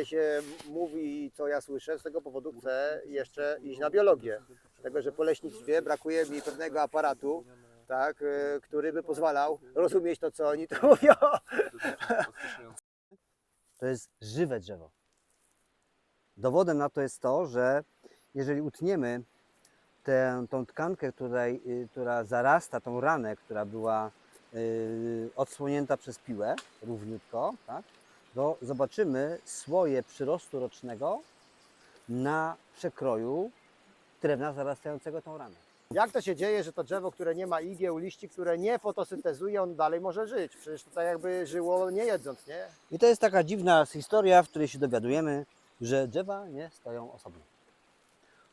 tutaj się mówi i co ja słyszę, z tego powodu chcę jeszcze iść na biologię. Dlatego, że po leśnictwie brakuje mi pewnego aparatu, tak, e, który by pozwalał rozumieć to, co oni tu mówią. to jest żywe drzewo. Dowodem na to jest to, że jeżeli utniemy tę, tą tkankę, y, która zarasta tą ranę, która była y, odsłonięta przez piłę równiutko, tak, to zobaczymy słoje przyrostu rocznego na przekroju drewna zarastającego tą ranę. Jak to się dzieje, że to drzewo, które nie ma igieł, liści, które nie fotosyntezuje, on dalej może żyć? Przecież tutaj jakby żyło nie jedząc, nie? I to jest taka dziwna historia, w której się dowiadujemy, że drzewa nie stoją osobno.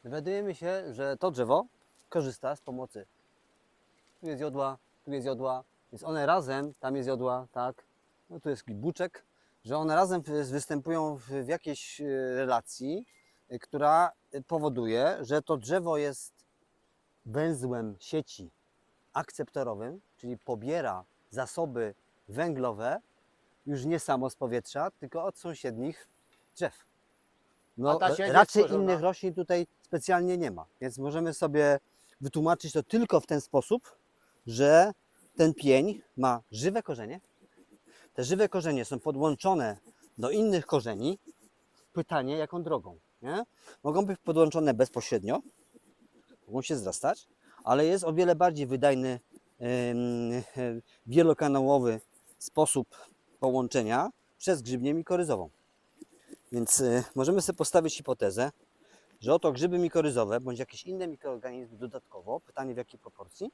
Dowiadujemy się, że to drzewo korzysta z pomocy. Tu jest jodła, tu jest jodła, więc one razem, tam jest jodła, tak, no tu jest buczek, że one razem wy- występują w, jakiejś e, relacji, e, która powoduje, że to drzewo jest węzłem sieci akceptorowym, czyli pobiera zasoby węglowe już nie samo z powietrza, tylko od sąsiednich drzew. No, raczej innych roślin tutaj specjalnie nie ma, więc możemy sobie wytłumaczyć to tylko w ten sposób, że ten pień ma żywe korzenie. Te żywe korzenie są podłączone do innych korzeni. Pytanie, jaką drogą? Nie? Mogą być podłączone bezpośrednio, mogą się zrastać, ale jest o wiele bardziej wydajny em, wielokanałowy sposób połączenia przez grzybnię mikoryzową. Więc y, możemy sobie postawić hipotezę, że oto grzyby mikoryzowe bądź jakieś inne mikroorganizmy dodatkowo, pytanie w jakiej proporcji,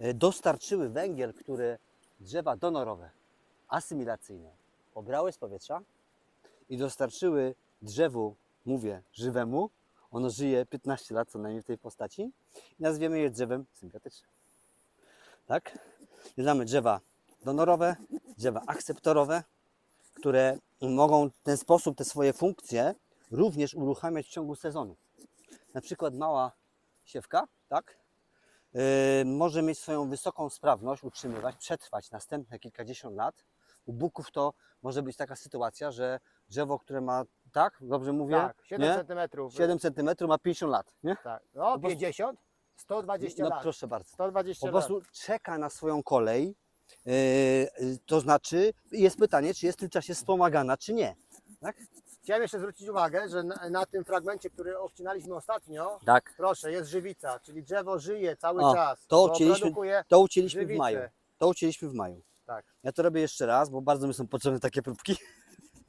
y, dostarczyły węgiel, który drzewa donorowe, asymilacyjne pobrały z powietrza i dostarczyły drzewu, mówię, żywemu, ono żyje 15 lat co najmniej w tej postaci nazwiemy je drzewem symbiotycznym. Tak? Mamy drzewa donorowe, drzewa akceptorowe, które mogą w ten sposób te swoje funkcje również uruchamiać w ciągu sezonu. Na przykład mała siewka, tak, yy, może mieć swoją wysoką sprawność, utrzymywać, przetrwać następne kilkadziesiąt lat. U buków to może być taka sytuacja, że drzewo, które ma, tak, dobrze mówię, Tak, 7 nie? centymetrów. 7 cm ma 50 lat, nie? Tak. No, prostu- 50, 120 No lat. proszę bardzo. 120 Po lat. prostu czeka na swoją kolej. Yy, yy, to znaczy, jest pytanie, czy jest w tym czasie wspomagana, czy nie. Tak? Chciałem jeszcze zwrócić uwagę, że na, na tym fragmencie, który obcinaliśmy ostatnio, Tak. proszę, jest żywica, czyli drzewo żyje cały O, czas. to ucięliśmy- To ucięliśmy w maju. To ucięliśmy w maju. Tak. Ja to robię jeszcze raz, bo bardzo mi są potrzebne takie próbki.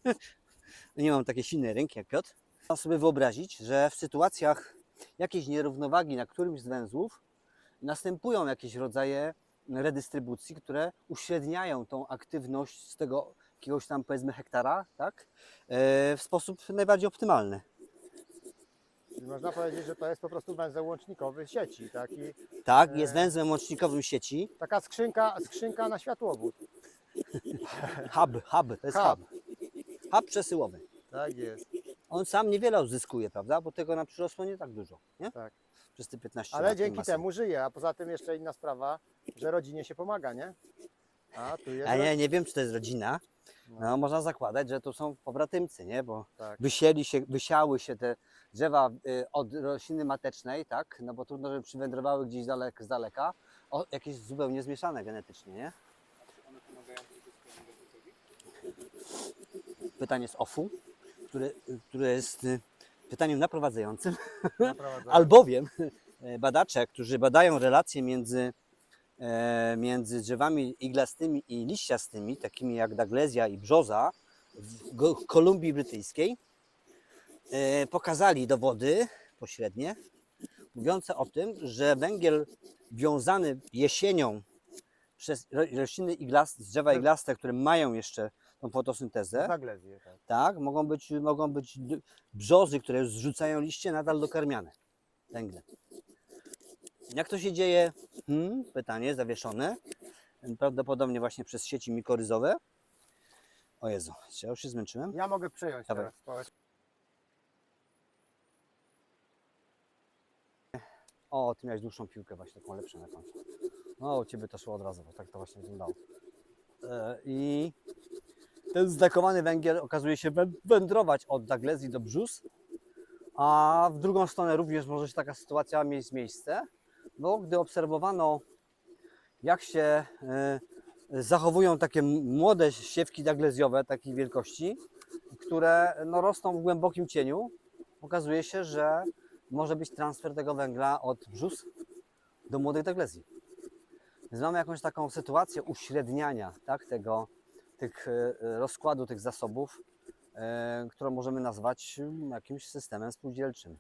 nie mam takiej silnej ręki jak Piotr. Można sobie wyobrazić, że w sytuacjach jakiejś nierównowagi na którymś z węzłów następują jakieś rodzaje redystrybucji, które uśredniają tą aktywność z tego jakiegoś tam powiedzmy hektara, tak? E, w sposób najbardziej optymalny. Czyli można powiedzieć, że to jest po prostu węzeł łącznikowy sieci. Taki, Tak, jest E. węzłem łącznikowym sieci. taka skrzynka, skrzynka na światłowód. Hub, hub, to jest hub. Hub. Hub przesyłowy. Tak jest. On sam niewiele uzyskuje, prawda? Bo tego nam przyrosło nie tak dużo, nie? Tak. Przez te 15 Ale lat. dzięki masy. temu żyje, a poza tym jeszcze inna sprawa, że rodzinie się pomaga, nie? A tu jest. A ja nie wiem, czy to jest rodzina. No. No, można zakładać, że to są pobratymcy, nie? Bo Tak. wysieli się, wysiały się te drzewa y, od rośliny matecznej, tak? No bo trudno, żeby przywędrowały gdzieś dalek, z daleka. O, jakieś zupełnie zmieszane genetycznie, nie? Pytanie z OFU, które, które jest y, pytaniem naprowadzającym. Naprowadzamy. Albowiem e, badacze, którzy badają relacje między, między drzewami iglastymi i liściastymi, takimi jak Douglasia i Brzoza w Kolumbii Brytyjskiej, e, pokazali dowody pośrednie, mówiące o tym, że węgiel wiązany jesienią przez ro- rośliny iglas, drzewa iglaste, które mają jeszcze tą fotosyntezę, Zaglezję, tak. tak, mogą być, mogą być brzozy, które zrzucają liście, nadal dokarmiane węglem. Jak to się dzieje? Hmm, pytanie zawieszone. Prawdopodobnie właśnie przez sieci mikoryzowe. O Jezu, ja już się zmęczyłem. Ja mogę przejąć Dawaj. teraz. O, ty miałeś dłuższą piłkę właśnie, taką lepszą na końcu. No, u Ciebie to szło od razu, bo tak to właśnie wyglądało. E, I ten zdekowany węgiel okazuje się wę- wędrować od Daglezji do brzus, a w drugą stronę również może się taka sytuacja mieć miejsce, bo gdy obserwowano jak się e, zachowują takie młode siewki daglezjowe takiej wielkości, które no, rosną w głębokim cieniu, okazuje się, że może być transfer tego węgla od brzus do młodych daglezji. Więc mamy jakąś taką sytuację uśredniania tak, tego, tych e, rozkładu tych zasobów, e, którą możemy nazwać mm, jakimś systemem spółdzielczym.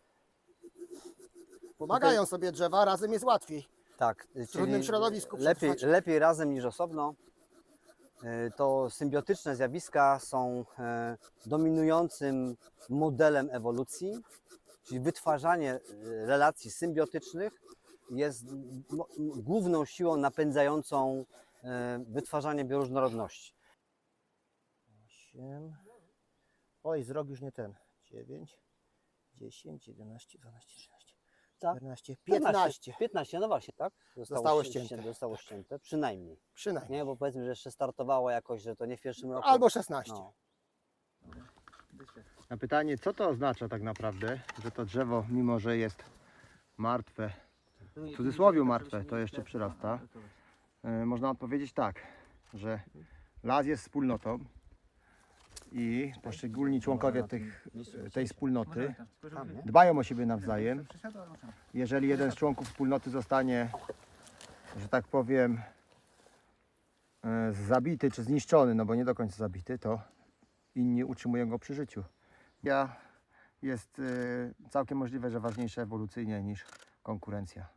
Pomagają sobie drzewa, razem jest łatwiej. Tak, W trudnym środowisku lepiej, lepiej razem niż osobno. E, To symbiotyczne zjawiska są e, dominującym modelem ewolucji, czyli wytwarzanie e, relacji symbiotycznych jest m- główną siłą napędzającą wytwarzanie bioróżnorodności. 8. Oj, z rok już nie ten. 9, 10, 11, 12, 13, Tak. 14, 15. 15, no właśnie, tak? Zostało ści- ścięte. Zostało ścięte, przynajmniej. Przynajmniej. Nie, bo powiedzmy, że jeszcze startowało jakoś, że to nie w pierwszym roku. Albo 16. No. Na pytanie, co to oznacza tak naprawdę, że to drzewo, mimo że jest martwe, w cudzysłowie martwe, to jeszcze przyrasta, e, można odpowiedzieć tak, że las jest wspólnotą i poszczególni członkowie tych, tej wspólnoty dbają o siebie nawzajem. Jeżeli jeden z członków wspólnoty zostanie, że tak powiem, e, zabity czy zniszczony, no bo nie do końca zabity, to inni utrzymują go przy życiu. Ja jest e, całkiem możliwe, że ważniejsze ewolucyjnie niż konkurencja.